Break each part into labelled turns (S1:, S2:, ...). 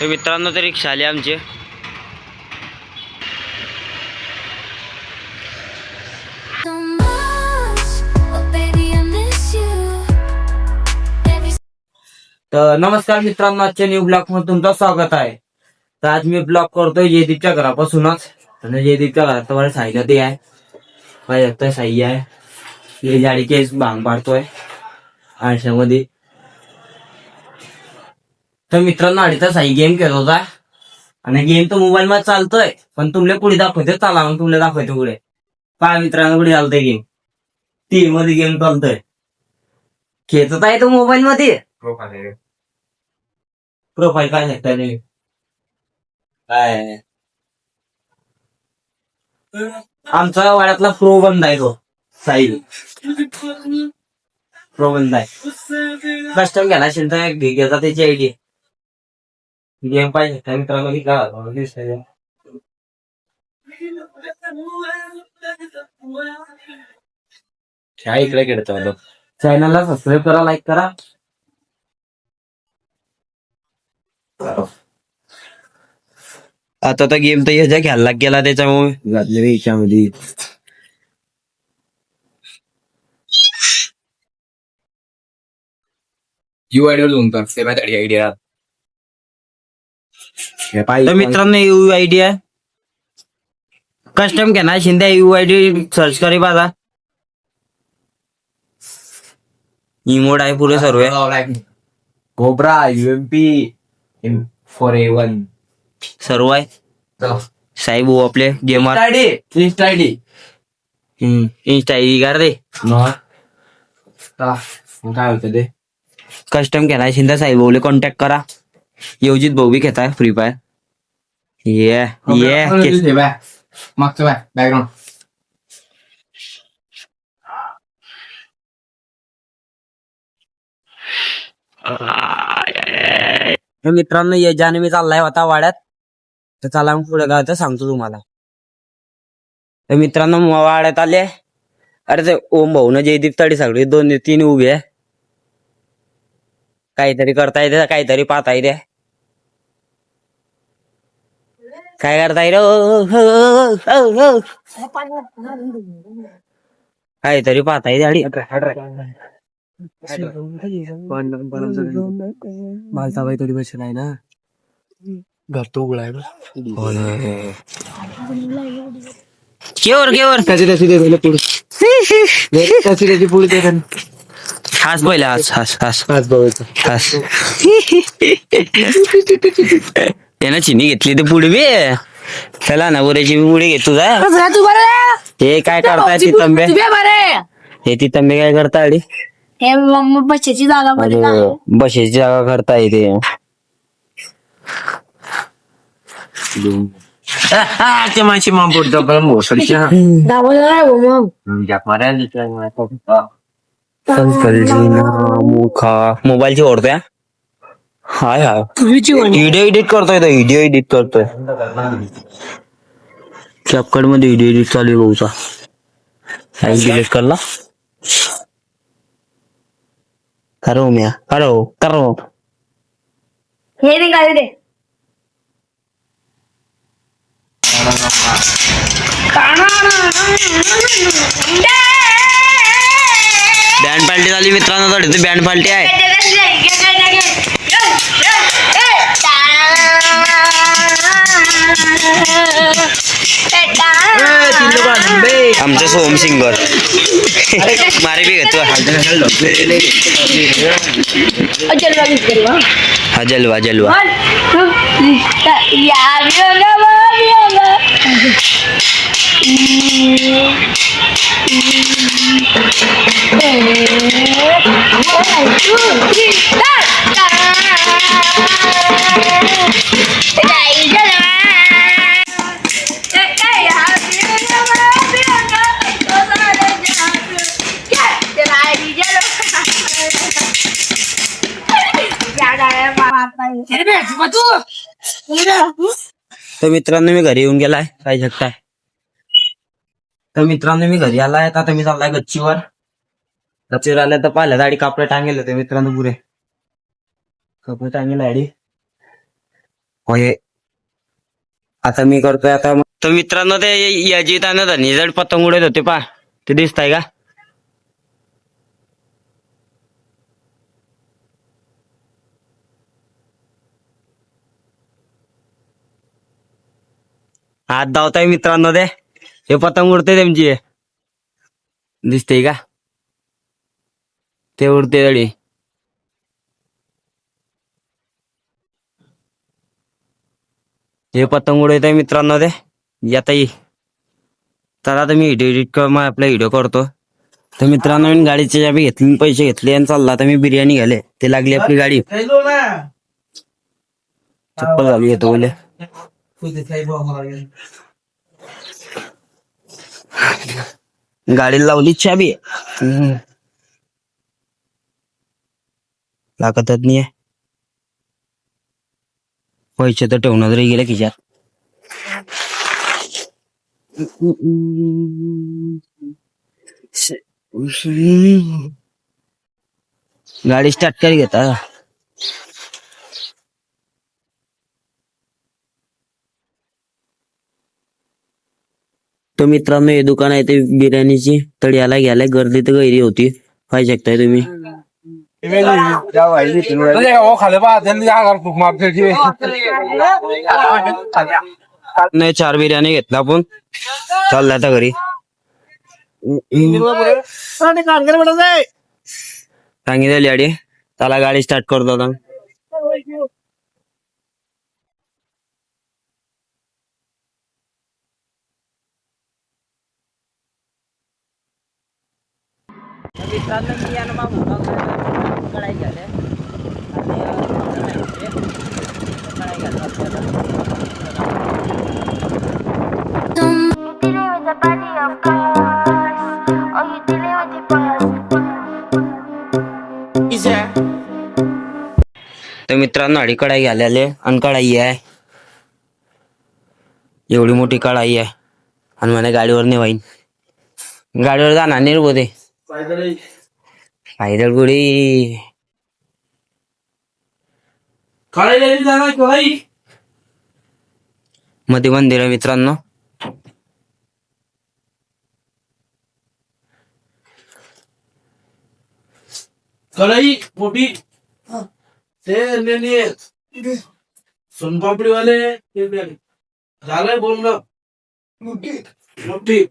S1: तर मित्रांनो तर रिक्षा आली आमची.
S2: Oh,
S1: तर नमस्कार मित्रांनो आजच्या न्यू ब्लॉगमध्ये तुमचं स्वागत आहे. तर आज मी ब्लॉग करतोय जयदीपच्या घरापासूनच. आणि जयदीपच्या घरात तुम्हाला साईला ते आहे. माझ्या साई आहे. हे झाडी केस भांग पाडतोय. आळशामध्ये तर मित्रांनो आडीचा साई गेम खेळत होता. आणि गेम तर मोबाईल मध्ये चालतोय. पण तुमले पुढे दाखवते चला मग तुमले दाखवते पुढे पहा मित्रांनो पुढे चालतंय गेम टीव्ही मध्ये गेम चालतोय. खेचत आहे तो मोबाईल मध्ये. प्रोफाईल काय सांगता नाही. काय आमचा वाड्यातला प्रो बंद आहे तो. साई प्रो बंद आहे. कस्टम घ्यायला असेल तर घ्यायचा त्याची आयडी गेम पाहिजे त्या मित्रांनो की काय दिसतंय
S3: त्या इकडे खेळतो
S1: चॅनलला सबस्क्राईब करा लाईक करा आता तर गेम तर ह्याच्या घ्यायला गेला त्याच्यामुळे
S3: घातले याच्यामध्ये यू आयडिया लोन से माझ्या आयडिया
S1: तर मित्रांनो यू आय डी आहे. कस्टम घेणार Shinde U I D search करी बाजा इमोड आहे पुरे सर्व.
S3: Cobra UMP four A one
S1: सर्व आहे. साहेब भाऊ आपले gamer
S3: ID insta ID
S1: insta ID कर दे.
S3: काय होतं ते?
S1: कस्टम घेणार शिंदे साहेब भाऊले कॉन्टॅक्ट करा. योजित भाऊ बी घेताय फ्री फायर ये ये
S3: मागचं बाय बॅकग्राऊंड
S1: मित्रांनो ये ज्याने मी चाललाय होता वाड्यात. तर चला मग पुढे काय सांगतो तुम्हाला. तर मित्रांनो वाड्यात आले. अरे ते ओम भाऊ ना जयदीप तडी सगळे दोन तीन उभे. आहे काहीतरी करता येते काहीतरी पाहता येते काय करता येईल काहीतरी पाहता येते आणि
S4: मालताबाई थोडी बसेल आहे ना. घर तो उघडा आहे
S1: केवर केवर
S4: त्याची त्याची दे पुढे. त्याची त्याची पुढे दे
S1: हास पहिले हास हास हास.
S4: पाच बघायचं
S1: हास. त्यानं चिनी घेतली ते पुढे बी. चला ना बोराची पुढे घेतो जा
S5: तू बरं.
S1: हे काय करताय ती तंबे
S5: बरं.
S1: हे ती तंबे काय करता आली
S5: हे मग बच्च्याची जागा?
S1: बसेची जागा करता येते
S3: ते माझी मग बोलतो पण मोसडच्या
S5: दाबलं नाही हो मग.
S1: मुखा. मोबाईलची ओढतोय हाय हाय. व्हिडिओ एडिट करतोय तो व्हिडिओ एडिट करतोय. कॅपकटमध्ये व्हिडिओ एडिट चालू आहे भाऊचा. डिलीट करला करो म्या करो करो
S5: हे निघाले रे
S1: बँड पार्टी झाली मित्रांनो थोडी बँड पार्टी आहे. आमचा सोम सिंगर मारे बी घेतो हा जलवा जलवा तर मित्रांनो मी घरी येऊन गेलाय. काय शकताय तर मित्रांनो मी घरी आलाय. आता मी चाललाय गच्चीवर. गच्चीवर आल्या तर पाहिलं दाडी कापडे टांगेल होते मित्रांनो पुरे. कपडे टांगेल दाढी होय. आता मी करतोय आता. तर मित्रांनो ते याजीत आणि धनीजड पतंग उडत होते पा ते दिसताय का? हात धावताय मित्रांनो ते हे पतंग उडते त्यांची. दिसते का? ते उडते तडी हे पतंग उडत आहे मित्रांनो ते आता ये तर आता मी व्हिडिओ एडिट कर मग आपला व्हिडिओ करतो. तर मित्रांनो मी गाडीचे चाबी घेतली पैसे घेतले आणि चालला. आता मी बिर्याणी घ्याले ते लागली आपली गाडी. चप्पल घालू येतो बोले. गाडीला लावली चाबी. लागतच नाही पैसे तर ठेवून तरी गेले खिशात. गाडी स्टार्ट कर घेता. तो मित्रांनो हे दुकान आहे ते बिर्याणीची. तर याला घ्यायला गर्दी तर गैरी होती. पाहिजे शकताय तुम्ही.
S3: मागच्या
S1: नाही चार बिर्याणी घेतला आपण. चालला आता घरी. सांगितली गाडी त्याला गाडी स्टार्ट करतो आता.
S2: मित्रांनो मी या a body of course,
S1: तर मित्रांनो अडी कढाई घालायले आणि कढाई आहे. एवढी मोठी कढाई आहे. आणि म्हणे गाडीवर नेवाईन. गाडीवर जाणार बोधे पायदळ गुडी मध्ये मंदिर आहे मित्रांनो.
S4: कढाई मोठी ते नेली. सोनपापडी वाले. झालंय बोलणं. मोठी.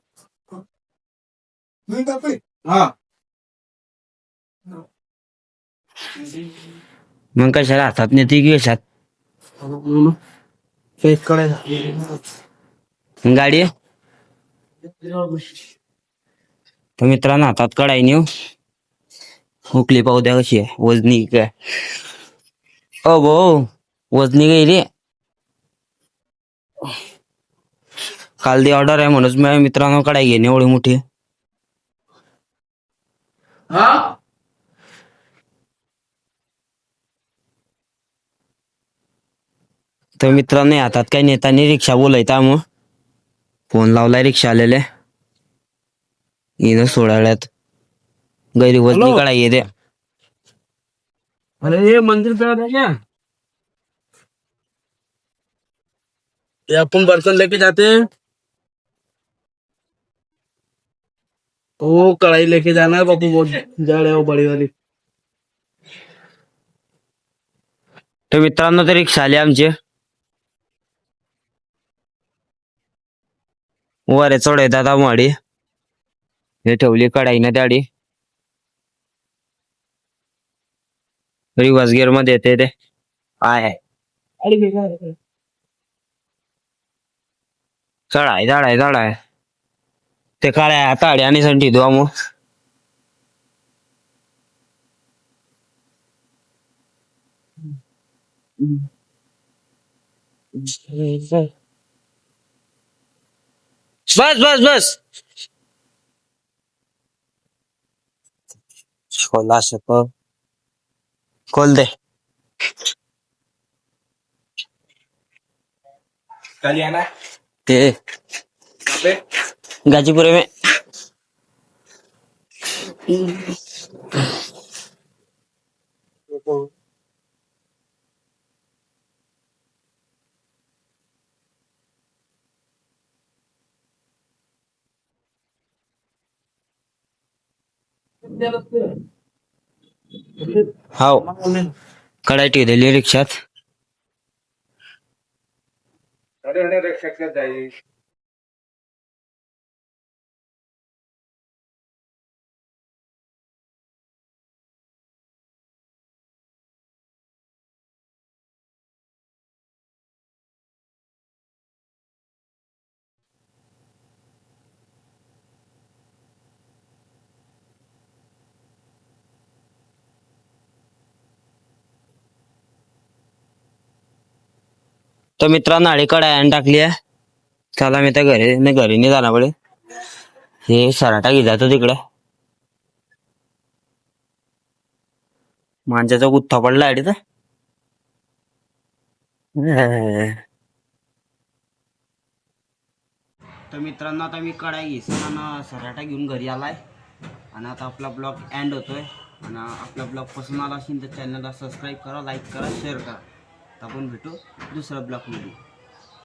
S4: हा.
S1: मग कशाला हातात नेते की कशात? गाडी? आहे? तर मित्रांनो हातात कढाई नेऊ. हुकली पाहू द्या कशी आहे. वजनी काय? ओ भो वजनी काही रे? काल दी ऑर्डर आहे म्हणूनच मित्रांनो कढाई घेणे एवढी मोठी.
S4: हा?
S1: तर मित्रांनो हातात काही नेतानी रिक्षा बोलायचा मग. फोन लावलाय रिक्षा आलेले. इथं सोडाळ्यात गैरी वजनी
S4: हॅलो?
S1: कढाई येते
S4: अरे मंदिर है क्या ये अपन बर्तन लेके जाते. हैं वो कढ़ाई लेके जाना है बापू बहुत जड़ है वो बड़ी वाली।
S1: तर मित्रांनो ते रिक्षा आली आमची. वरे चढ दादा माडी हे ठेवली कढाई ना त्याडी रिवर्स गिअरमध्ये येते ते. आहे? चढाय चढाय चढाय. ते काळ्या ताडी आणि संठी दुवा मग बस बस बस. खोला शक खोल. दे.
S3: कल
S1: ते. गाजीपुरे में हाव कढाई ठेवलेली रिक्षात रिक्षात जाईल तर मित्रांनो आडी कडाई टाकली आहे. चला मी त्या घरी नाही घरी नाही जाणार पडे हे सराटा घे तिकडे. माणसाचा गुत्था पडला आहे तर मित्रांनो आता मी कढाई घेसन आणि सराटा घेऊन घरी आलाय. आणि आता आपला ब्लॉग एंड होतोय. आणि आपला ब्लॉग पसंत आला असेल तर चॅनलला सबस्क्राईब करा लाईक करा शेअर करा. आपण भेटू दुसऱ्या ब्लॉकमध्ये.